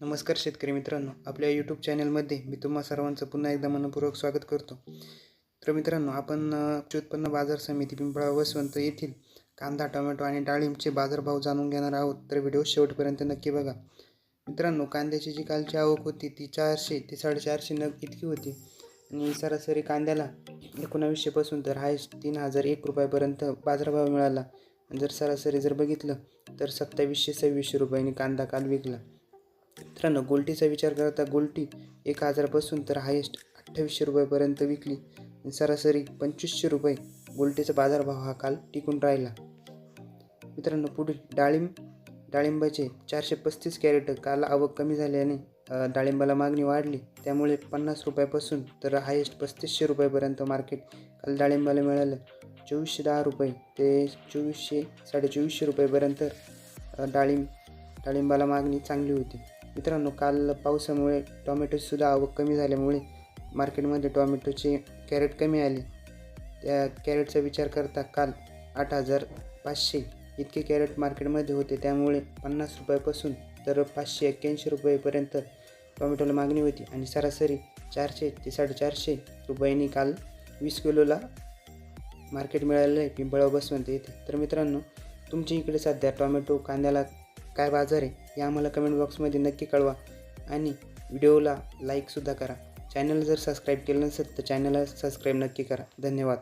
नमस्कार शेतकरी मित्रांनो आपल्या यूट्यूब चॅनलमध्ये मी तुम्हा सर्वांचं पुन्हा एकदा मनपूर्वक स्वागत करतो. तर मित्रांनो आपण उत्पन्न बाजार समिती पिंपळा वसवंत येथील कांदा टोमॅटो आणि डाळिंबचे बाजारभाव जाणून घेणार आहोत. तर व्हिडिओ शेवटपर्यंत नक्की बघा. मित्रांनो कांद्याची जी कालची आवक होती ती चारशे ते साडेचारशे नग इतकी होती. आणि सरासरी कांद्याला एकोणावीसशेपासून तर हायस्ट तीन हजार एक रुपयापर्यंत बाजारभाव मिळाला. जर सरासरी जर बघितलं तर सत्तावीसशे सव्वीसशे रुपयांनी कांदा काल विकला. मित्रांनो गोल्टीचा विचार करता गोल्टी एक हजारापासून तर हायेस्ट अठ्ठावीसशे रुपयापर्यंत विकली. सरासरी पंचवीसशे रुपये गोल्टीचा बाजारभाव हा काल टिकून राहिला. मित्रांनो पुढील डाळिंब डाळिंबाचे चारशे पस्तीस कॅरेट काल आवक कमी झाल्याने डाळिंबाला मागणी वाढली. त्यामुळे पन्नास रुपयापासून तर हायेस्ट पस्तीसशे रुपयापर्यंत मार्केट काल डाळिंबाला मिळालं. चोवीसशे दहा रुपये ते चोवीसशे साडेचोवीसशे रुपयेपर्यंत डाळिंब डाळिंबाला मागणी चांगली होती. मित्रांनो काल पावसामुळे टॉमॅटोचीसुद्धा आवक कमी झाल्यामुळे मार्केटमध्ये टॉमॅटोचे कॅरेट कमी आले. त्या कॅरेटचा विचार करता काल आठ हजार पाचशे इतके कॅरेट मार्केटमध्ये होते. त्यामुळे पन्नास रुपयापासून तर पाचशे एक्क्याऐंशी रुपयेपर्यंत टॉमॅटोला मागणी होती आणि सरासरी चारशे ते साडेचारशे रुपयांनी काल वीस किलोला मार्केट मिळालेलं आहे. पिंपळा बसवंत येथे. तर मित्रांनो तुमच्या इकडे सध्या टॉमॅटो कांद्याला काय बाजार आहे हे आम्हाला कमेंट बॉक्समध्ये नक्की कळवा. आणि व्हिडिओला लाईकसुद्धा करा. चॅनल जर सबस्क्राईब केलं नसेल तर चॅनलला सबस्क्राईब नक्की करा. धन्यवाद.